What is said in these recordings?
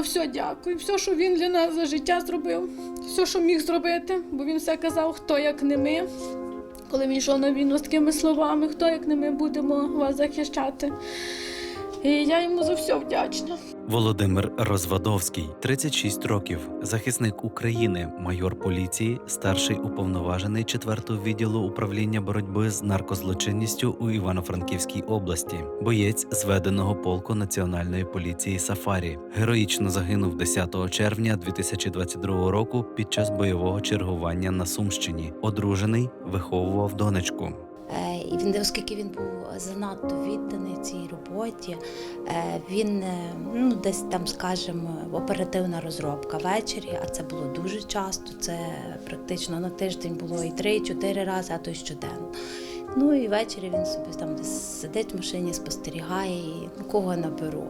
за все дякую. Все, що він для нас за життя зробив, все, що міг зробити, бо він все казав, хто як не ми. Коли він йшов на війну з такими словами, хто як не ми будемо вас захищати. І я йому за все вдячна. Володимир Розвадовський, 36 років, захисник України, майор поліції, старший уповноважений 4-го відділу управління боротьби з наркозлочинністю у Івано-Франківській області, боєць зведеного полку Національної поліції Сафарі. Героїчно загинув 10 червня 2022 року під час бойового чергування на Сумщині. Одружений, виховував донечку. І він, оскільки він був занадто відданий цій роботі, е, він е, ну, десь там, скажімо, оперативна розробка ввечері, а це було дуже часто. Це практично на тиждень було і три, і чотири рази, а то й щоденно. Ну і ввечері він собі там десь сидить в машині, спостерігає і кого наберу.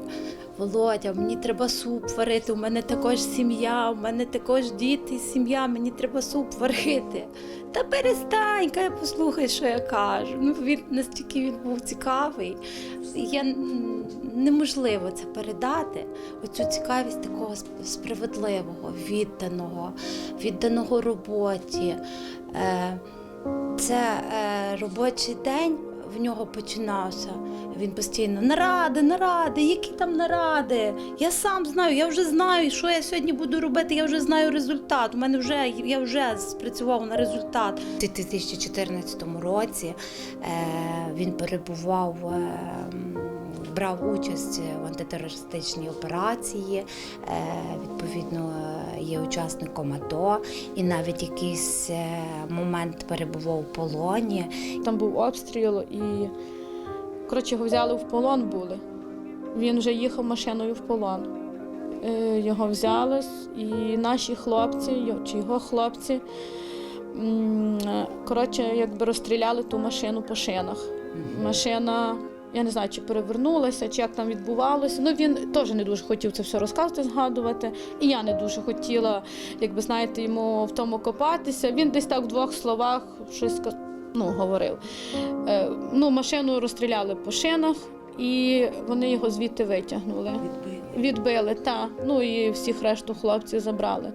Володя, мені треба суп варити, у мене також сім'я, у мене також діти, сім'я, мені треба суп варити. Та перестань, кай послухай, що я кажу. Ну він настільки він був цікавий. Я неможливо це передати. Оцю цікавість такого справедливого, відданого, відданого роботі. Е, Це е, робочий день в нього починався. Він постійно наради, наради, які там наради. Я сам знаю, я вже знаю, що я сьогодні буду робити. Я вже знаю результат. У мене вже я вже спрацював на результат. У 2014 році е, він перебував. Е, Брав участь в антитерористичній операції, е, відповідно, є учасником АТО, і навіть якийсь е, момент перебував у полоні. Там був обстріл і коротше його взяли в полон були. Він вже їхав машиною в полон. Е, Його взяли, і наші хлопці, чи його хлопці, коротше, якби розстріляли ту машину по шинах. Машина, я не знаю, чи перевернулася, чи як там відбувалося. Ну він теж не дуже хотів це все розказувати, згадувати. І я не дуже хотіла, якби знаєте, йому в тому копатися. Він десь так в двох словах щось ну, говорив. Е, ну, машину розстріляли по шинах, і вони його звідти витягнули. Відбили, та. Ну і всіх решту хлопців забрали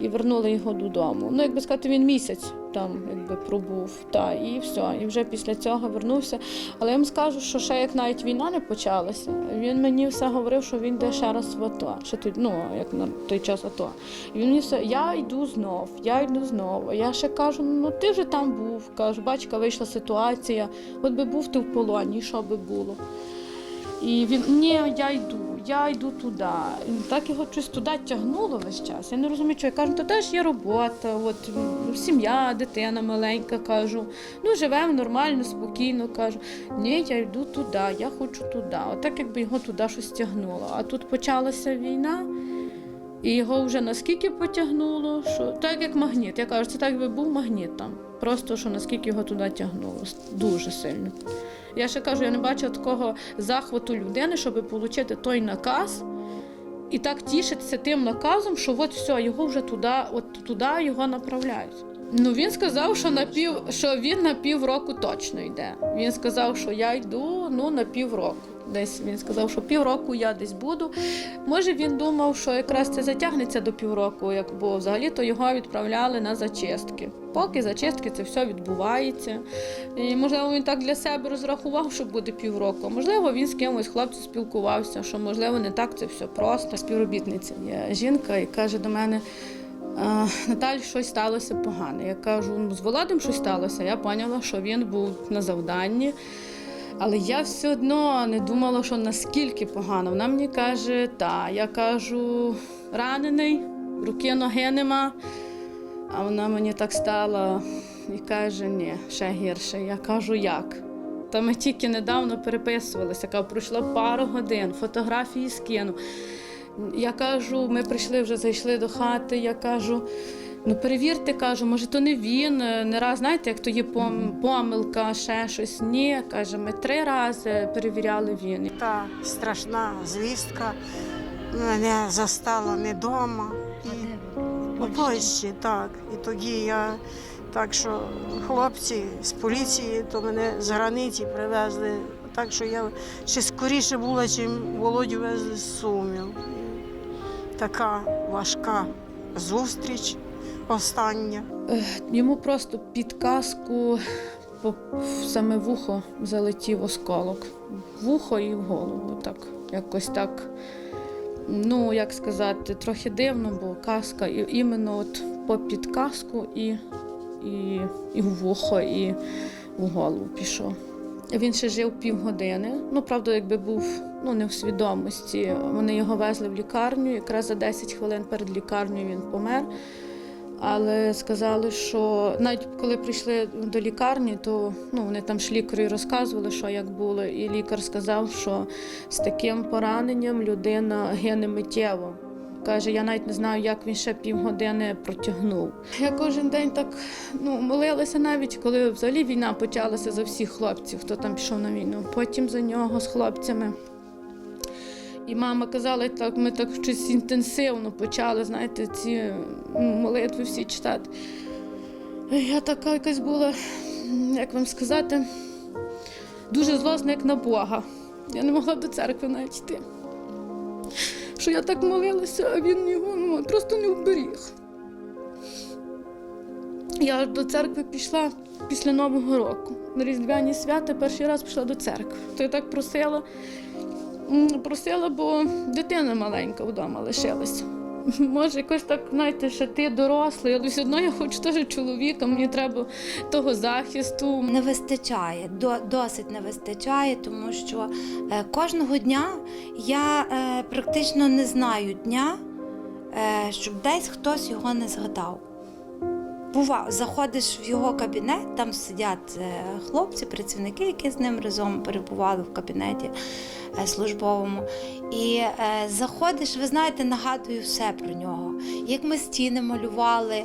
і вернули його додому. Ну, якби сказати, він місяць там якби пробув, та і все. І вже після цього вернувся. Але я вам скажу, що ще як навіть війна не почалася, він мені все говорив, що він йде ще раз в АТО. Ще тоді, ну як на той час АТО. І він мені все, я йду знов, я йду знов. Я ще кажу, ну ти вже там був. Кажу, бачка, вийшла ситуація. От би був ти в полоні, що би було. І він ні, я йду, я йду туди. Так його щось туди тягнуло весь час. Я не розумію, що я кажу, то теж є робота, от сім'я, дитина маленька, кажу. Ну, живемо нормально, спокійно. кажу. Ні, я йду туди, я хочу туди. Отак, якби його туди щось тягнуло. А тут почалася війна. І його вже наскільки потягнуло, що так як магніт. Я кажу, це так би був магніт там. Просто що наскільки його туди тягнуло. Дуже сильно. Я ще кажу, я не бачила такого захвату людини, щоб отримати той наказ і так тішитися тим наказом, що от все, його вже туди, от туди його направляють. Ну він сказав, що на пів, що він на півроку точно йде. Він сказав, що я йду ну на півроку. Десь він сказав, що півроку я десь буду. Може, він думав, що якраз це затягнеться до півроку, як бо взагалі то його відправляли на зачистки. Поки зачистки це все відбувається. І можливо він так для себе розрахував, що буде півроку. Можливо, він з кимось хлопцем спілкувався, що можливо не так це все просто. Співробітниця є жінка і каже до мене. «А, Наталі, щось сталося погане. Я кажу, ну з Володим щось сталося. Я поняла, що він був на завданні. Але я все одно не думала, що наскільки погано. Вона мені каже, та я кажу, ранений, руки ноги нема. А вона мені так стала і каже, ні, ще гірше. Я кажу, як? Та ми тільки недавно переписувалися, кажу, пройшло пару годин, фотографії скину. Я кажу, ми прийшли вже зайшли до хати. Я кажу, ну перевірте, кажу, може, то не він. е, Не раз, знаєте, як то є помилка, ще щось. Ні, каже, ми три рази перевіряли він. Та страшна звістка мене застала не вдома. У Польщі, так. І тоді я так що хлопці з поліції то мене з границі привезли. Так що я ще скоріше була, чим Володю з Сумів. така важка зустріч остання. Йому просто під каску в саме вухо залетів осколок. Вухо і в голову. Так, якось так. Ну, як сказати, трохи дивно, бо каска і іменно от по підкаску і, і, і в вухо, і в голову пішов. Він ще жив півгодини. Ну, правда, якби був ну, не в свідомості. Вони його везли в лікарню. Якраз за 10 хвилин перед лікарнею він помер. Але сказали, що навіть коли прийшли до лікарні, то ну, вони там ж лікарі розказували, що як було. І лікар сказав, що з таким пораненням людина гине миттєво. Каже, я навіть не знаю, як він ще півгодини протягнув. Я кожен день так ну, молилася навіть, коли взагалі війна почалася за всіх хлопців, хто там пішов на війну. Потім за нього з хлопцями. І мама казала, так ми так щось інтенсивно почали, знаєте, ці молитви всі читати. Я така якась була, як вам сказати, дуже злосна, як на Бога. Я не могла до церкви навіть йти. Що я так молилася, а він його ну, просто не вберіг. Я до церкви пішла після Нового року. На Різдвяні свята перший раз пішла до церкви. То я так просила. Просила, бо дитина маленька вдома лишилася. Може, якось так, знаєте, що ти дорослий, але все одно я хочу теж чоловіка, мені треба того захисту. Не вистачає, до, досить не вистачає, тому що е, кожного дня я е, практично не знаю дня, е, щоб десь хтось його не згадав. Бува, заходиш в його кабінет, там сидять е, хлопці, працівники, які з ним разом перебували в кабінеті е, службовому. І е, заходиш, ви знаєте, нагадую все про нього. Як ми стіни малювали,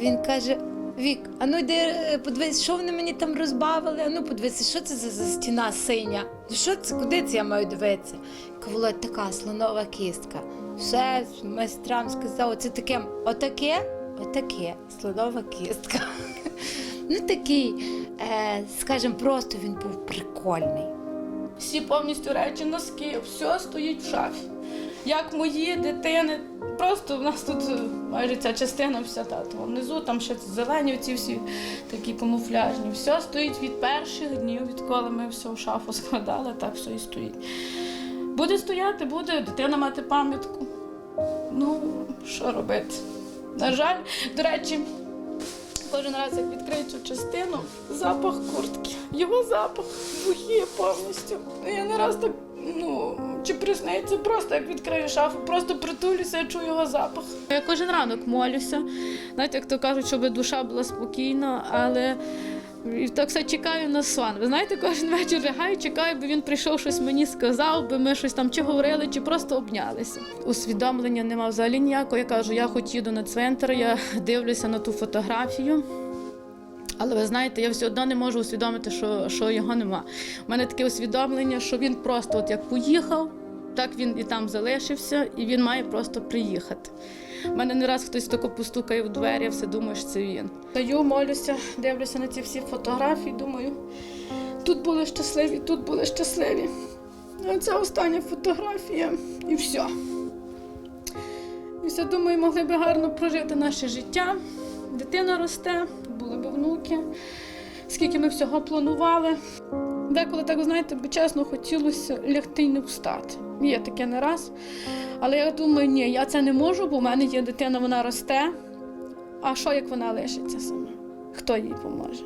він каже: Вік, а ну йди подивись, що вони мені там розбавили, а ну подивися, що це за, за стіна синя? Що це, куди це я маю дивитися? Володь така слонова кістка. Все майстрам сказав, це таке, отаке, отаке, слонова кістка. Ну такий, е, скажімо, просто він був прикольний. Всі повністю речі, носки, все стоїть в шафі. Як мої дитини, просто в нас тут е, майже ця частина вся та внизу, там ще зелені, ці всі такі камуфляжні. Все стоїть від перших днів, відколи ми все в шафу складали, так все і стоїть. Буде стояти, буде дитина мати пам'ятку. Ну, що робити? На жаль, до речі, кожен раз, як відкрию цю частину, запах куртки. Його запах вухіє повністю. Я не раз так, ну, чи присниться, просто як відкрию шафу, просто притулюся, я чую його запах. Я кожен ранок молюся. Знаєте, як то кажуть, щоб душа була спокійна, але. І так все чекаю на сон. Ви знаєте, кожен вечір лягаю, чекаю, бо він прийшов щось мені сказав, би ми щось там чи говорили, чи просто обнялися. Усвідомлення нема взагалі ніякого. Я кажу, я хоч їду на цвинтар, я дивлюся на ту фотографію. Але ви знаєте, я все одно не можу усвідомити, що, що його нема. У мене таке усвідомлення, що він просто от як поїхав, так він і там залишився, і він має просто приїхати. У мене не раз хтось тако постукає в двері, я все думаю, що це він. Стою, молюся, дивлюся на ці всі фотографії, думаю, тут були щасливі, тут були щасливі. А це остання фотографія і все. І все думаю, могли би гарно прожити наше життя. Дитина росте, були б внуки, скільки ми всього планували. Деколи так, знаєте, би чесно хотілося лягти й не встати. Є таке не раз. Але я думаю, ні, я це не можу, бо в мене є дитина, вона росте. А що як вона лишиться сама? Хто їй поможе?